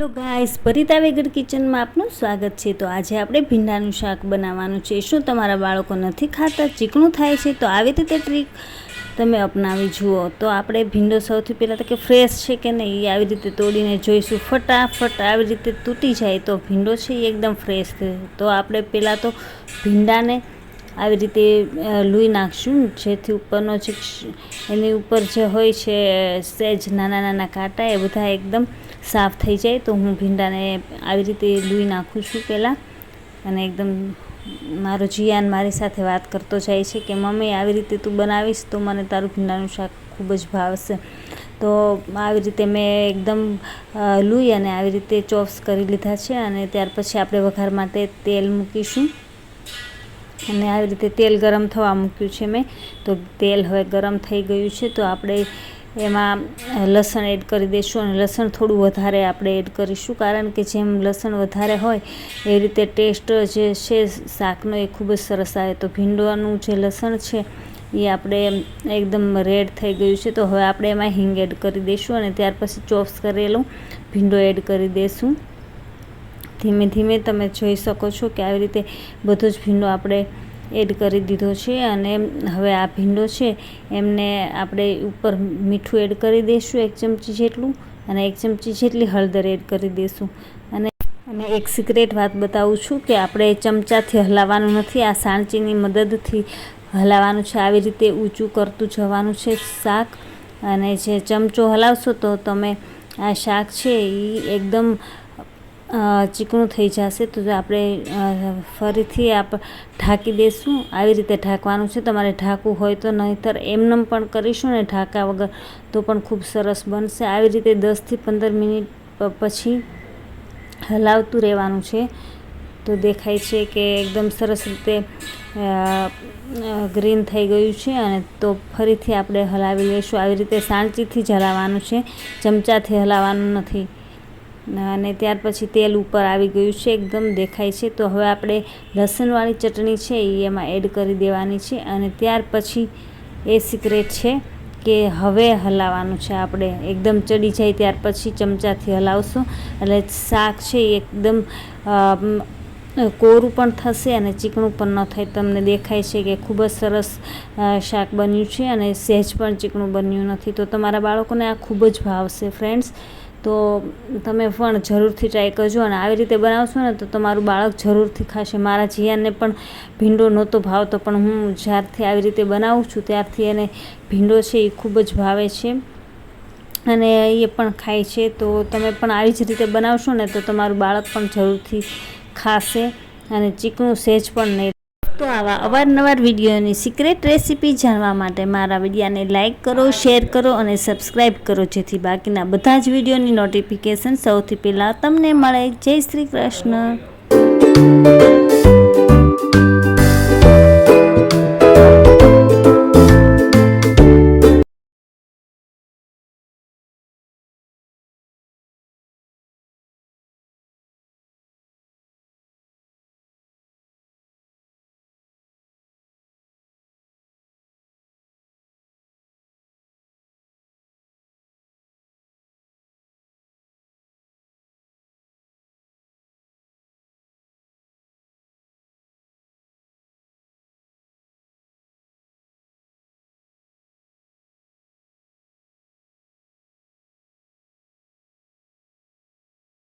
Hello guys, પરિતા વેગડ કિચનમાં આપનું સ્વાગત છે. તો આજે આપણે ભીંડાનું શાક બનાવવાનું છે. શું તમારા બાળકો નથી ખાતા? ચીકણું થાય છે. તો આવી રીતે ટ્રીક તમે અપનાવી જુઓ. તો આપણે ભીંડો સૌથી પહેલાં તો કે ફ્રેશ છે કે નહીં, એ આવી રીતે તોડીને જોઈશું. ફટાફટ આવી રીતે તૂટી જાય તો ભીંડો છે એ એકદમ ફ્રેશ છે. તો આપણે પહેલાં તો ભીંડાને આવી રીતે લૂઈ નાખશું. જેથી ઉપરનો જે એની ઉપર જે હોય છે સહેજ નાના નાના કાંટા, એ બધા એકદમ સાફ થઈ જાય તો હું ભીંડાને આવી રીતે લૂઈ નાખું છું પહેલાં. અને એકદમ મારો જીયાન મારી સાથે વાત કરતો જાય છે કે, મમ્મી, આવી રીતે તું બનાવીશ તો મને તારું ભીંડાનું શાક ખૂબ જ ભાવશે. તો આવી રીતે મેં એકદમ લૂઈ અને આવી રીતે ચોપ્સ કરી લીધા છે અને ત્યાર પછી આપણે વઘાર માટે તેલ મૂકીશું. અને આવી રીતે તેલ ગરમ થવા મૂક્યું છે મેં. તો તેલ હવે ગરમ થઈ ગયું છે. તો આપણે એમાં લસણ એડ કરી દઈશું અને લસણ થોડું વધારે આપણે એડ કરીશું. કારણ કે જેમ લસણ વધારે હોય, એ રીતે ટેસ્ટ જે છે, શાકનો એ ખૂબ જ સરસ આવે. તો ભીંડવાનું જે લસણ છે, એ આપણે એકદમ રેડ થઈ ગયું છે. તો હવે આપણે એમાં હિંગ એડ કરી દઈશું અને ત્યાર પછી ચોપ્સ કરેલું ભીંડો એડ કરી દઈશું ધીમે ધીમે તમે જોઈ શકો છો કે આવી રીતે બધો જ ભીંડો આપણે એડ કરી દીધો છે અને હવે આ ભીંડો છે, એમને આપણે ઉપર મીઠું એડ કરી દઈશું એક ચમચી જેટલું અને એક ચમચી જેટલી હળદર એડ કરી દઈશું. અને અને એક સિક્રેટ વાત બતાવું છું કે આપણે ચમચાથી હલાવવાનું નથી, આ સાણચીની મદદથી હલાવવાનું છે, આવી રીતે ઊંચું કરતું જવાનું છે શાક. અને જે ચમચો હલાવશો તો તમે આ શાક છે એ એકદમ ચીકણું થઈ જશે તો આપણે ફરીથી આપ ઢાંકી દઈશું આવી રીતે ઢાંકવાનું છે. તમારે ઢાંકવું હોય તો નહીંતર એમનેમ પણ કરીશું ને ઢાંકા વગર તો પણ ખૂબ સરસ બનશે. આવી રીતે દસથી પંદર મિનિટ પછી હલાવતું રહેવાનું છે. તો દેખાય છે કે એકદમ સરસ રીતે ગ્રીન થઈ ગયું છે અને તો ફરીથી આપણે હલાવી લઈશું આવી રીતે સાંચીથી જ હલાવવાનું છે. ચમચાથી હલાવવાનું નથી. અને ત્યાર પછી તેલ ઉપર આવી ગયું છે, એકદમ દેખાય છે. તો હવે આપણે લસણવાળી ચટણી છે એ એમાં એડ કરી દેવાની છે. અને ત્યાર પછી એ સિક્રેટ છે કે હવે હલાવવાનું છે આપણે. એકદમ ચડી જાય ત્યાર પછી ચમચાથી હલાવશું. એટલે શાક છે એ એકદમ કોરું પણ થશે અને ચીકણું પણ ન થાય. તમને દેખાય છે કે ખૂબ જ સરસ શાક બન્યું છે અને સહેજ પણ ચીકણું બન્યું નથી. તો તમારા બાળકોને આ ખૂબ જ ભાવશે ફ્રેન્ડ્સ તો તમે પણ જરૂરથી ટ્રાય કરજો અને આવી રીતે બનાવશો ને તો તમારું બાળક જરૂરથી ખાશે. મારા જીયાને પણ ભીંડો નહોતો ભાવતો, પણ હું જ્યારથી આવી રીતે બનાવું છું ત્યારથી એને ભીંડો છે એ ખૂબ જ ભાવે છે અને એ પણ ખાય છે. તો તમે પણ આવી જ રીતે બનાવશો ને તો તમારું બાળક પણ જરૂરથી ખાશે અને ચીકણું સહેજ પણ નહીં તો આવા અવારનવાર વિડીયોની સિક્રેટ રેસીપી જાણવા માટે મારા વિડીયાને લાઇક કરો શેર કરો અને સબસ્ક્રાઈબ કરો, જેથી બાકીના બધા જ વિડીયોની નોટિફિકેશન સૌથી પહેલાં તમને મળે. જય શ્રી કૃષ્ણ.